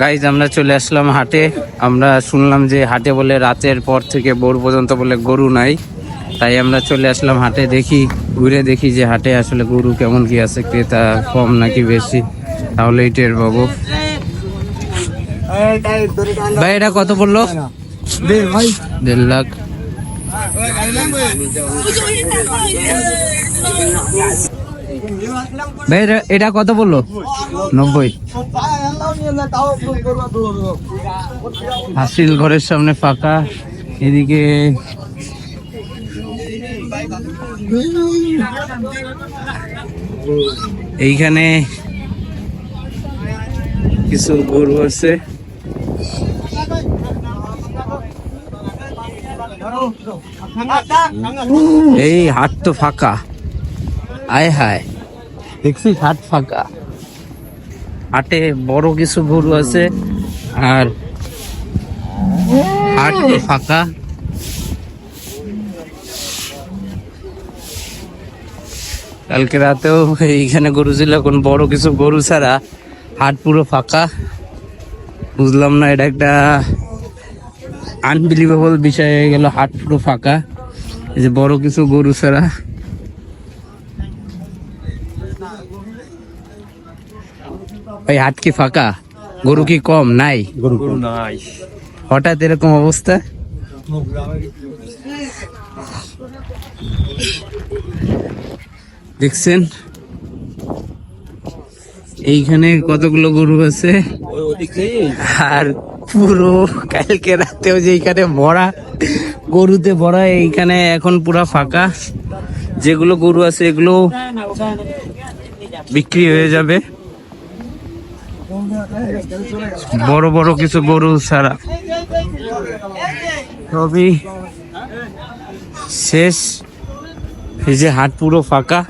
Guys আমরা চলে আসলাম হাটে। আমরা শুনলাম যে হাটে বলে রাতের পর থেকে বোর পর্যন্ত বলে গরু নাই। তাই আমরা চলে আসলাম হাটে দেখি, ঘুরে দেখি যে হাটে আসলে গরু কেমন কি আছে, ক্রেতা কম নাকি বেশি। তাহলে টের পাবো। ভাই, এটা কত পড়ল? দেড় লাখ। ভাই, এটা- কত বলল নব্বই। হাসিল ঘরের সামনে ফাঁকা, এদিকে এইখানে কিছু গরু আছে। এই হাট তো ফাঁকা। আয় হায়। দেখছি হাট ফাঁকা। হাটে বড় কিছু গরু আছে আর হাট ফাঁকা। কালকে রাতেও এইখানে গরু ছিল এখন বড় কিছু গরু ছাড়া হাট পুরো ফাঁকা। বুঝলাম না এটা একটা আনবিলিভেবল বিষয় হয়ে গেল হাট পুরো ফাঁকা। এই যে বড় কিছু গরু ছাড়া ভাই হাট কি ফাঁকা? গরু কি কম? নাই? গরু নাই হঠাৎ এরকম অবস্থা? দেখছেন? এইখানে কতগুলো গরু আছে? আর পুরো কালকে রাতেও যে এইখানে ভরা গরুতে ভরা এইখানে এখন পুরা ফাঁকা। যেগুলো গরু আছে এগুলো বিক্রি হয়ে যাবে। বড় বড় কিছু গরু ছাড়া। সবই শেষ। এই যে হাট পুরো ফাঁকা।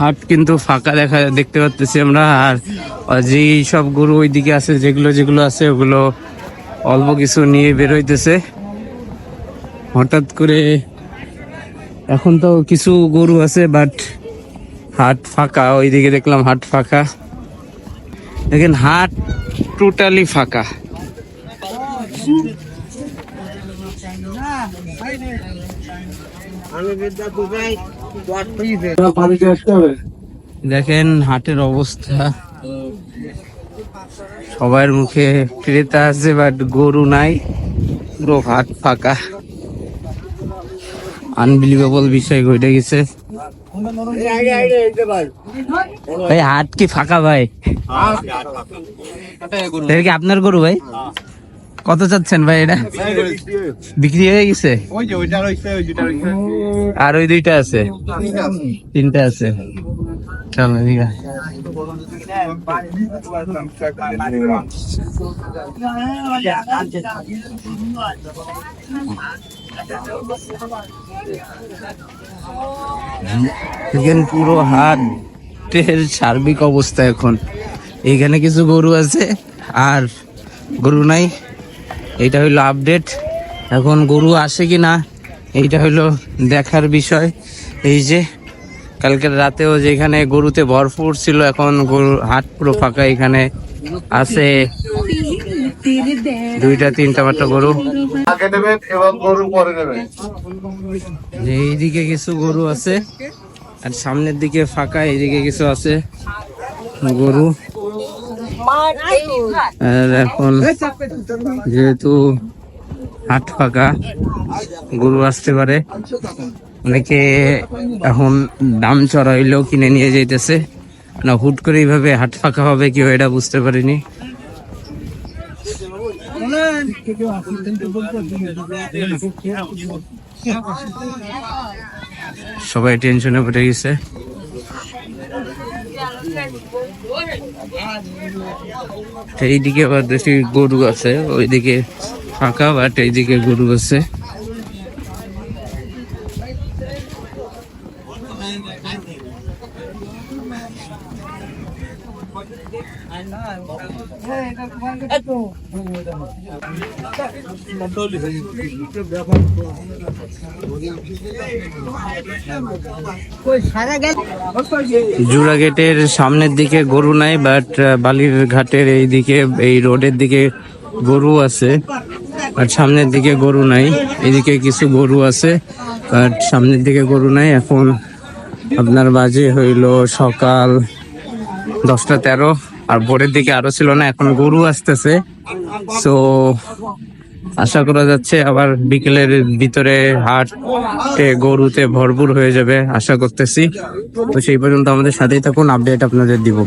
হাট কিন্তু ফাঁকা দেখা দেখতে পাচ্ছি আমরা। আর যে সব গরু ওইদিকে আছে যেগুলো যেগুলো আছে ওগুলো অল্প কিছু নিয়ে বেরোইতেছে হঠাৎ করে এখন তো কিছু গরু আছে বাট হাট ফাঁকা। ওইদিকে দেখলাম হাট ফাঁকা। দেখেন হাট টোটালি ফাঁকা। দেখেন হাটের অবস্থা। সবার মুখে ক্রেতা আছে বাট গরু নাই। পুরো হাট ফাঁকা। আনবিলিভেবল বিষয় ঘটে গেছে। ভাই হাট কি ফাঁকা ভাই? কি আপনার গরু ভাই? কত চাচ্ছেন ভাই এটা? বিক্রি হয়ে গেছে? আর ওই দুইটা আছে। তিনটা আছে। চলো দেখেন পুরো হাটের সার্বিক অবস্থা এখন। এইখানে কিছু গরু আছে, আর গরু নাই। এটা হইল আপডেট এখন গরু আসে কি না এইটা হইল দেখার বিষয়। এই যে, কালকের রাতেও যেখানে গরুতে ভরপুর ছিল, এখন গরু হাট পুরো ফাঁকা এখানে আছে। দুইটা তিনটা মাত্র গরু। আগে নেবেন এবং গরু পরে নেবেন। এইদিকে কিছু গরু আছে আর সামনের দিকে ফাঁকা এইদিকে কিছু আছে গরু। আর এখন যেহেতু হাট ফাঁকা গরু আসতে পারে। অনেকে এখন দাম চড়াইলেও কিনে নিয়ে যাইতেছে। না হুট করে এইভাবে হাট ফাঁকা হবে কেউ এটা বুঝতে পারিনি। সবাই টেনশনে পড়ে গেছে। এইদিকে আবার বেশি গরু আছে, ওইদিকে ফাঁকা, বাট এইদিকে গরু আছে। জুরা গেটের সামনের দিকে গরু নাই বাট বালির ঘাটের এই দিকে, এই রোডের দিকে গরু আছে আর সামনের দিকে গরু নাই। এদিকে কিছু গরু আছে আর সামনের দিকে গরু নাই। এখন আপনার বাজে হইল সকাল দশটা তেরো, আর ভোরের দিকে আরও ছিল না, এখন গরু আসতেছে। সো আশা করা যাচ্ছে আবার বিকেলের ভিতরে হাটে, গরুতে ভরপুর হয়ে যাবে, আশা করতেছি। তো সেই পর্যন্ত আমাদের সাথেই থাকুন আপডেট আপনাদের দিব।